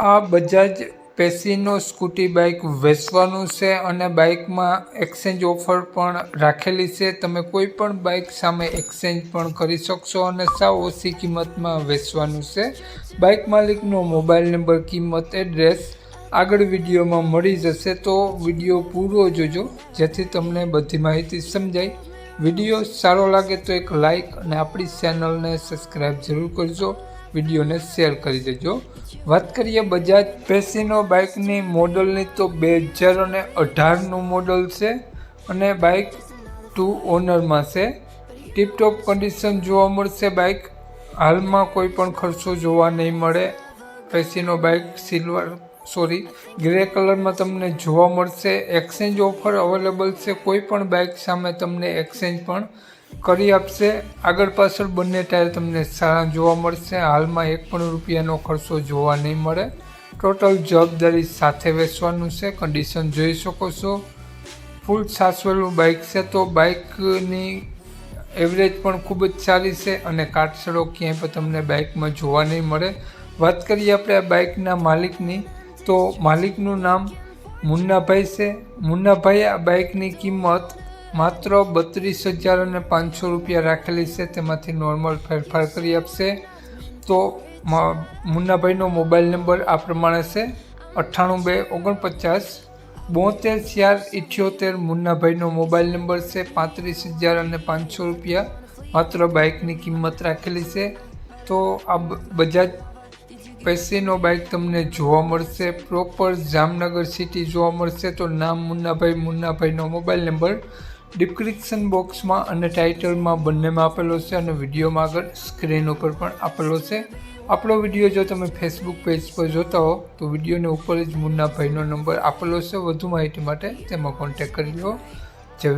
આ Bajaj પેસીનો scooty bike વેચવાનું છે અને બાઇકમાં એક્સચેન્જ ઓફર પણ રાખેલી છે. તમે કોઈ પણ બાઇક સામે એક્સચેન્જ પણ કરી શકશો અને સાવ ઓછી કિંમતમાં વેચવાનું છે. બાઇક માલિકનો મોબાઈલ નંબર, કિંમત, એડ્રેસ આગળ વિડીયોમાં મળી જશે. તો વીડિયો પૂરો જોજો, જેથી તમને બધી માહિતી સમજાય. વીડિયો સારો લાગે તો એક લાઈક અને આપણી ચેનલને સબસ્ક્રાઈબ જરૂર કરજો. વિડીયોને શેર કરી દેજો. વાત કરીએ બજાજ પેસીનો બાઇકની મોડલની, તો બે હજાર અને અઢારનું મોડલ છે અને બાઇક ટુ ઓનરમાં છે. ટીપટોપ કન્ડિશન જોવા મળશે બાઇક. હાલમાં કોઈ પણ ખર્ચો જોવા નહીં મળે. પેસીનો બાઇક સિલ્વર, સોરી, ગ્રે કલરમાં તમને જોવા મળશે. એક્સચેન્જ ઓફર અવેલેબલ છે. કોઈ પણ બાઇક સામે તમને એક્સચેન્જ પણ કરી આપશે. આગળ પાછળ બંને ટાયર તમને સારા જોવા મળશે. હાલમાં એક પણ રૂપિયાનો ખર્ચો જોવા નહીં મળે. ટોટલ જવાબદારી સાથે વેચવાનું છે. કન્ડિશન જોઈ શકો છો. ફૂલ સાસવેલું બાઇક છે તો બાઇકની એવરેજ પણ ખૂબ જ સારી છે અને કાટસડો ક્યાંય પણ તમને બાઇકમાં જોવા નહીં મળે. વાત કરીએ આપણે આ બાઇકના માલિકની, તો માલિકનું નામ મુન્નાભાઈ છે. મુન્નાભાઈ આ બાઇકની કિંમત માત્ર બત્રીસ હજાર અને પાંચસો રૂપિયા રાખેલી છે, તેમાંથી નોર્મલ ફેરફાર કરી આપશે. તો મુન્નાભાઈનો મોબાઈલ નંબર આ પ્રમાણે છે, અઠ્ઠાણું બે ઓગણપચાસ, બોતેર ચાર ઇઠ્યોતેર મુન્નાભાઈનો મોબાઈલ નંબર છે, પાંત્રીસ હજાર અને પાંચસો રૂપિયા માત્ર બાઇકની કિંમત રાખેલી છે. તો આ બજાજ પેસીનો બાઇક તમને જોવા મળશે પ્રોપર જામનગર સિટી જોવા મળશે. તો નામ મુન્નાભાઈ, મુન્નાભાઈનો મોબાઈલ નંબર ડિસ્ક્રિપ્શન બોક્સમાં અને ટાઇટલમાં બંનેમાં આપેલો છે અને વિડીયોમાં આગળ સ્ક્રીન ઉપર પણ આપેલો છે. આપણો વીડિયો જો તમે ફેસબુક પેજ પર જોતા હો, તો વિડીયોને ઉપર જ મુન્ના ભાઈનો નંબર આપેલો છે. વધુ માહિતી માટે તેમાં કોન્ટેક કરી લો. જય